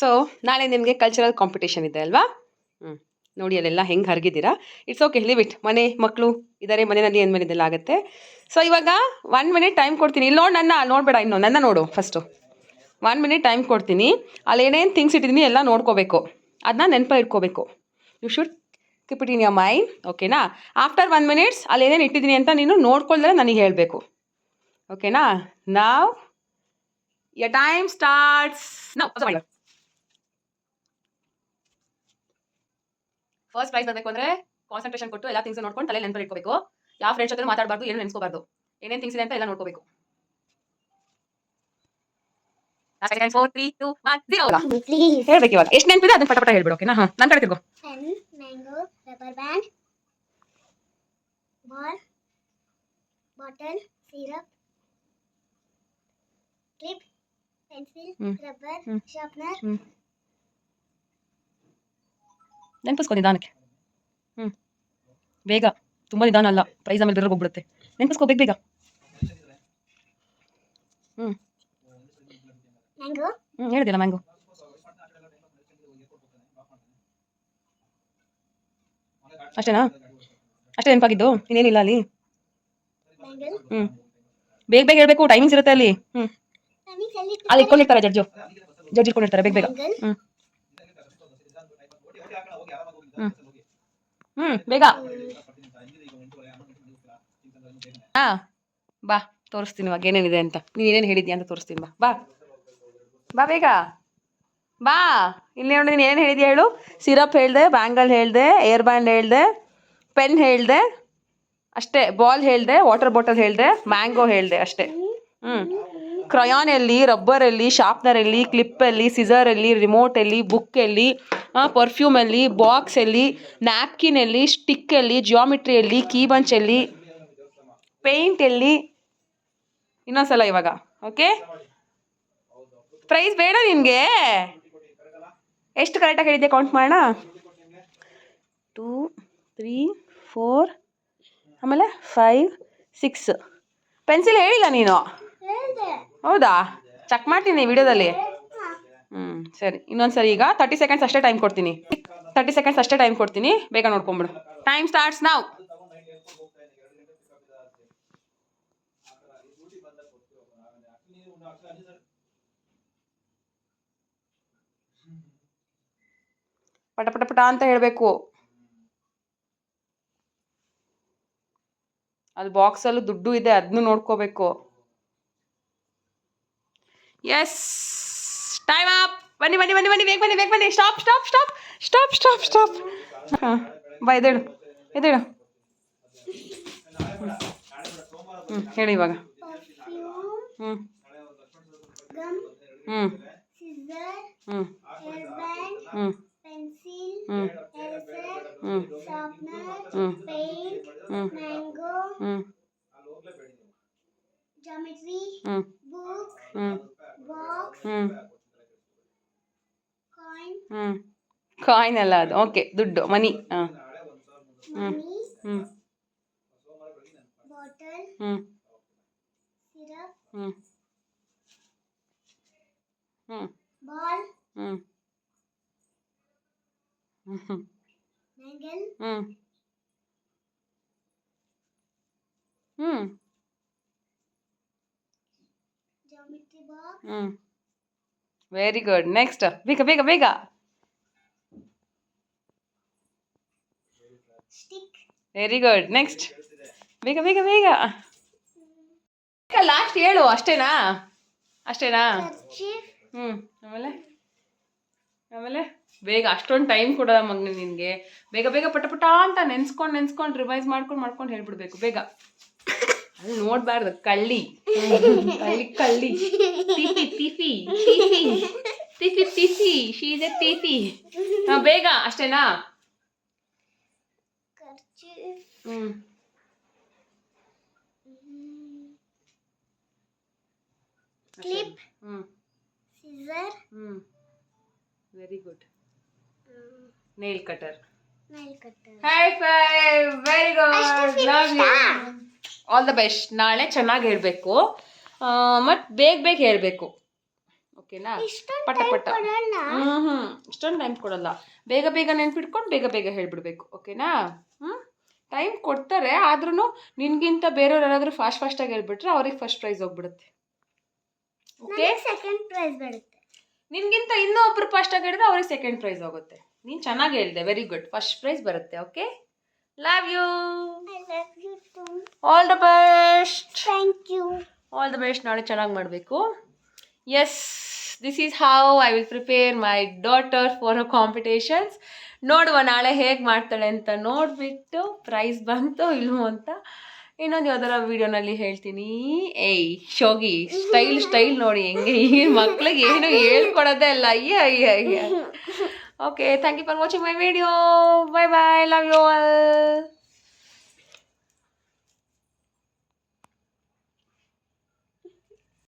So ನಾಳೆ ನಿಮಗೆ cultural competition ಇದೆ ಅಲ್ವಾ? ಹ್ಞೂ ನೋಡಿ, ಅಲ್ಲೆಲ್ಲ ಹೆಂಗೆ ಹರಗಿದ್ದೀರಾ? ಇಟ್ಸ್ ಓಕೆ ಲಿವ್ ಇಟ್ ಮನೆ ಮಕ್ಕಳು ಇದ್ದಾರೆ ಮನೆಯಲ್ಲಿ ಏನು ಇದೆಲ್ಲ ಆಗುತ್ತೆ. ಸೊ ಇವಾಗ ಒನ್ ಮಿನಿಟ್ ಟೈಮ್ ಕೊಡ್ತೀನಿ. ಇಲ್ಲಿ ನೋಡಿ ನನ್ನ, ನೋಡ್ಬೇಡ ನೋಡಬೇಡ ಇನ್ನು. ನನ್ನ ನೋಡು ಫಸ್ಟು ಒನ್ ಮಿನಿಟ್ ಟೈಮ್ ಕೊಡ್ತೀನಿ. ಅಲ್ಲಿ ಏನೇನು ಥಿಂಗ್ಸ್ ಇಟ್ಟಿದ್ದೀನಿ ಎಲ್ಲ ನೋಡ್ಕೋಬೇಕು. ಅದನ್ನ ನೆನಪ ಇಟ್ಕೋಬೇಕು. You should keep it in your mind ಓಕೆನಾ ಆಫ್ಟರ್ ಒನ್ ಮಿನಿಟ್ಸ್ ಅಲ್ಲಿ ಏನೇನು ಇಟ್ಟಿದ್ದೀನಿ ಅಂತ ನೀನು ನೋಡ್ಕೊಳ್ದ್ರೆ ನನಗೆ ಹೇಳಬೇಕು. ಓಕೆನಾ ನಾವ್ ಯ ಟೈಮ್ ಸ್ಟಾರ್ಟ್ಸ್ ನಾವು ಫಸ್ಟ್ ಪ್ರೈಸ್ ಬರಬೇಕು ಅಂದ್ರೆ ಕಾನ್ಸಂಟ್ರೇಷನ್ ಕೊಟ್ಟು ಎಲ್ಲ ಥಿಂಗ್ಸ್ ನೋಡ್ಕೊಂಡು ತಲೆ ನೆನಪಲ್ಲಿ ಇಟ್ಕೋಬೇಕು. ಯಾವ ಫ್ರೆಂಡ್ಸ್ ಜೊತೆ ಮಾತಾಡಬಾರ್ದು ಏನು ನೆನೆಸ್ಕೋಬಾರ್ದು. ಏನೇನು ಥಿಂಗ್ಸ್ ಇದೆ ಅಂತ ಎಲ್ಲ ನೋಡ್ಕೋಬೇಕು. ಹೇಳ್ಬೇಕು ಇವಾಗ. ಎಷ್ಟು ನೆನಪಿದೆ ಅದನ್ನ ಪಟಪಟ ಪಟ ಹೇಳ್ಬಿಡು ಓಕೆನಾ ಹಾ ನಾನು ಕಡೆ ತಿರ್ಗೋ. Pen, band rubber band, ball, ನೆನಪಿಸ್ಕೊ ನಿಧಾನಕ್ಕೆ. ಹ್ಮ್. ಬೇಗ. ತುಂಬಾ ನಿಧಾನ ಅಲ್ಲ. ಪ್ರೈಸ್ ಆಮೇಲೆ ಬೇರೆ ಹೋಗ್ಬಿಡುತ್ತೆ. ನೆನಪಿಸ್ಕೋ ಬೇಗ ಬೇಗ. ಹ್ಞೂ ಹ್ಞೂ ಹೇಳಿದಿಲ್ಲ ಮ್ಯಾಂಗೋ ಅಷ್ಟೇನಾ? ಅಷ್ಟೇ ನೆನಪಾಗಿದ್ದು? ಇನ್ನೇನಿಲ್ಲ ಅಲ್ಲಿ. ಹ್ಞೂ ಬೇಗ ಬೇಗ ಹೇಳ್ಬೇಕು. ಟೈಮಿಂಗ್ಸ್ ಇರುತ್ತೆ ಅಲ್ಲಿ. ಹ್ಞೂ Timing ಅಲ್ಲಿ ಇಟ್ಕೊಂಡಿರ್ತಾರೆ ಜಡ್ಜು. ಜಡ್ಜ್ ಇಟ್ಕೊಂಡಿರ್ತಾರೆ ಬೇಗ ಬೇಗ. ಹ್ಮ್. ಹ್ಮ್. ಬೇಗ. ಹಾ ಬಾ ತೋರಿಸ್ತೀನಿ ಇವಾಗ ಏನೇನಿದೆ ಅಂತ. ನೀನು ಏನೇನು ಹೇಳಿದ್ಯಾ ಅಂತ ತೋರಿಸ್ತೀನಿ ಬಾ. ಬಾ. ಬಾ ಬೇಗ. ಬಾ. ಇಲ್ಲಿ ನೋಡಿ ನೀನು ಏನು ಹೇಳಿದ್ಯಾ ಹೇಳು? ಸಿರಪ್ ಹೇಳ್ದೆ ಬ್ಯಾಂಗಲ್ ಹೇಳ್ದೆ ಏರ್ ಬ್ಯಾಂಡ್ ಹೇಳ್ದೆ ಪೆನ್ ಹೇಳ್ದೆ ಅಷ್ಟೇ. ಬಾಲ್ ಹೇಳ್ದೆ ವಾಟರ್ ಬಾಟಲ್ ಹೇಳಿದೆ ಮ್ಯಾಂಗೋ ಹೇಳ್ದೆ ಅಷ್ಟೇ. ಹ್ಞೂ ಕ್ರಯಾನಲ್ಲಿ, ರಬ್ಬರಲ್ಲಿ, ಶಾರ್ಪ್ನರಲ್ಲಿ, ಕ್ಲಿಪ್ಪಲ್ಲಿ ಅಲ್ಲಿ ರಿಮೋಟಲ್ಲಿ, ಬುಕ್ಕಲ್ಲಿ ಪರ್ಫ್ಯೂಮಲ್ಲಿ ಬಾಕ್ಸಲ್ಲಿ, ನ್ಯಾಪ್ಕಿನಲ್ಲಿ, ಸ್ಟಿಕ್ಕಲ್ಲಿ ಕೀ ಬಂಚಲ್ಲಿ ಪೇಂಟಲ್ಲಿ ಇನ್ನೊಂದ್ಸಲ ಇವಾಗ, ಓಕೆ? ಪ್ರೈಸ್ ಬೇಡ ನಿನಗೆ. ಎಷ್ಟು ಕರೆಕ್ಟಾಗಿ ಹೇಳಿದ್ದೆ ಕೌಂಟ್ ಮಾಡೋಣ? ಟೂ ತ್ರೀ ಫೋರ್ ಆಮೇಲೆ ಫೈವ್ ಸಿಕ್ಸ್ ಪೆನ್ಸಿಲ್ ಹೇಳಿಲ್ಲ ನೀನು? ಹೇಳ್ದೆ. ಹೌದಾ? ಚೆಕ್ ಮಾಡ್ತೀನಿ ವಿಡಿಯೋದಲ್ಲಿ. ಹ್ಮ್, ಸರಿ. ಇನ್ನೊಂದು ಸರಿ ಈಗ ತರ್ಟಿ ಸೆಕೆಂಡ್ಸ್ ಅಷ್ಟೇ ಟೈಮ್ ಕೊಡ್ತೀನಿ. ತರ್ಟಿ ಸೆಕೆಂಡ್ಸ್ ಅಷ್ಟೇ ಟೈಮ್ ಕೊಡ್ತೀನಿ. ಬೇಗ ನೋಡ್ಕೊಂಬಿಡು. ಟೈಮ್ ಸ್ಟಾರ್ಟ್ಸ್ ನಾವು ಪಟ ಪಟ ಪಟ ಅಂತ ಹೇಳಬೇಕು. ಅಲ್ಲಿ ಬಾಕ್ಸಲ್ಲೂ ದುಡ್ಡು ಇದೆ ಅದನ್ನು ನೋಡ್ಕೋಬೇಕು. ಎಸ್ ಟೈಮ್ ಅಪ್ ಬನ್ನಿ ಬನ್ನಿ ಬನ್ನಿ ಬನ್ನಿ ಬೇಗ ಬನ್ನಿ ಬೇಗ ಬನ್ನಿ. Stop stop stop stop stop stop ಹಾಂ ಬಾ ಎದೇಳು ಎದೇಳು ಹ್ಞೂ ಹೇಳಿ ಇವಾಗ. ಹ್ಞೂ ಹ್ಞೂ ಹ್ಞೂ ಹ್ಞೂ ಹ್ಞೂ ಹ್ಞೂ ಹ್ಞೂ ಹ್ಞೂ ಹ್ಞೂ ಹ್ಞೂ ಹ್ಞೂ coin, ಹ್ಞೂ ಕಾಯಿನ್ ಅಲ್ಲ ಅದು. ಓಕೆ ದುಡ್ಡು ಮನಿ ಹಾಂ. money, ಹ್ಞೂ bottle, ಹ್ಞೂ syrup, ಹ್ಞೂ ಹ್ಞೂ ball, ಹ್ಞೂ ಹ್ಞೂ ವೆರಿ ಗುಡ್ ನೆಕ್ಸ್ಟ್ ಬೇಗ ಬೇಗ ಬೇಗ. ವೆರಿ ಗುಡ್ ನೆಕ್ಸ್ಟ್ ಬೇಗ ಬೇಗ ಬೇಗ. ಲಾಸ್ಟ್ ಹೇಳು ಅಷ್ಟೇನಾ? ಅಷ್ಟೇನಾ? ಹ್ಮ್. ಹ್ಞೂ ಆಮೇಲೆ? ಆಮೇಲೆ? ಬೇಗ ಅಷ್ಟೊಂದು ಟೈಮ್ ಕೊಡೋದ ಮಗನ ನಿನಗೆ. ಬೇಗ ಬೇಗ ಪಟ ಪಟ ಅಂತ ನೆನ್ಸ್ಕೊಂಡು ನೆನ್ಸ್ಕೊಂಡು ರಿವೈಸ್ ಮಾಡ್ಕೊಂಡು ಮಾಡ್ಕೊಂಡು ಹೇಳ್ಬಿಡ್ಬೇಕು. ಬೇಗ. ಅಲ್ಲಿ ನೋಡಬಾರ್ದು ಕಳ್ಳಿ ಕಳ್ಳಿ ಕಳ್ಳಿ ತಿಫಿ ತಿಫಿ ತಿಫಿ ತಿಫಿ ತಿಫಿ ಶೀಸ್ ಎ ತಿಫಿ ಹಾಂ ಬೇಗ ಅಷ್ಟೇನಾ kerchief, ಹ್ಞೂ mm, clip, ಹ್ಞೂ scissor, ಹ್ಞೂ very good mm, nail cutter nail cutter. High five very ಅಷ್ಟು ಗುಡ್ ಲವ್ ಯು finished-ಆ? ಆಲ್ ದ ಬೆಸ್ಟ್ ನಾಳೆ ಚೆನ್ನಾಗಿ ಹೇಳಬೇಕು. ಮತ್ತು ಬೇಗ ಬೇಗ ಹೇಳಬೇಕು. ಓಕೆನಾ? ಪಟ ಪಟ. ಹ್ಞೂ ಹ್ಞೂ ಇಷ್ಟೊಂದು ಟೈಮ್ ಕೊಡಲ್ಲ. ಬೇಗ ಬೇಗ ನೆನ್ಪಿಟ್ಕೊಂಡು ಬೇಗ ಬೇಗ ಹೇಳ್ಬಿಡ್ಬೇಕು. ಓಕೆನಾ? ಹ್ಞೂ ಟೈಮ್ ಕೊಡ್ತಾರೆ ಆದ್ರೂ ನಿನ್ಗಿಂತ ಬೇರೆಯವ್ರು ಯಾರಾದರೂ ಫಾಸ್ಟ್ ಫಾಸ್ಟಾಗಿ ಹೇಳ್ಬಿಟ್ರೆ ಅವ್ರಿಗೆ ಫಸ್ಟ್ ಪ್ರೈಸ್ ಹೋಗ್ಬಿಡುತ್ತೆ. ಓಕೆ? ಸೆಕೆಂಡ್ ಪ್ರೈಸ್ ಬರುತ್ತೆ. ನಿನ್ಗಿಂತ ಇನ್ನೂ ಒಬ್ರು ಫಾಸ್ಟಾಗಿ ಹೇಳಿದ್ರೆ ಅವ್ರಿಗೆ ಸೆಕೆಂಡ್ ಪ್ರೈಸ್ ಹೋಗುತ್ತೆ. ನೀನು ಚೆನ್ನಾಗಿ ಹೇಳಿದೆ ವೆರಿ ಗುಡ್ ಫಸ್ಟ್ ಪ್ರೈಸ್ ಬರುತ್ತೆ okay? Love you I love you too. All the best thank you all the best ನಾಳೆ ಚೆನ್ನಾಗಿ ಮಾಡಬೇಕು. Yes this is how I will prepare my daughter for a competitions ನೋಡುವ ನಾಳೆ ಹೇಗೆ ಮಾಡ್ತಾಳೆ ಅಂತ ನೋಡಿಬಿಟ್ಟು ಪ್ರೈಸ್ ಬಂತು ಇಲ್ವೋ ಅಂತ ಇನ್ನೊಂದು ಯಾವ್ದಾರ ವೀಡಿಯೋನಲ್ಲಿ ಹೇಳ್ತೀನಿ. ಏಯ್ ಶೋಗಿ ಸ್ಟೈಲ್ ಸ್ಟೈಲ್ ನೋಡಿ ಹೆಂಗೆ ಈ ಮಕ್ಳಿಗೆ ಏನು ಹೇಳ್ಕೊಡೋದೇ ಇಲ್ಲ ಅಯ್ಯ ಅಯ್ಯ ಅಯ್ಯ Okay, thank you for watching my video. Bye bye. Love you all.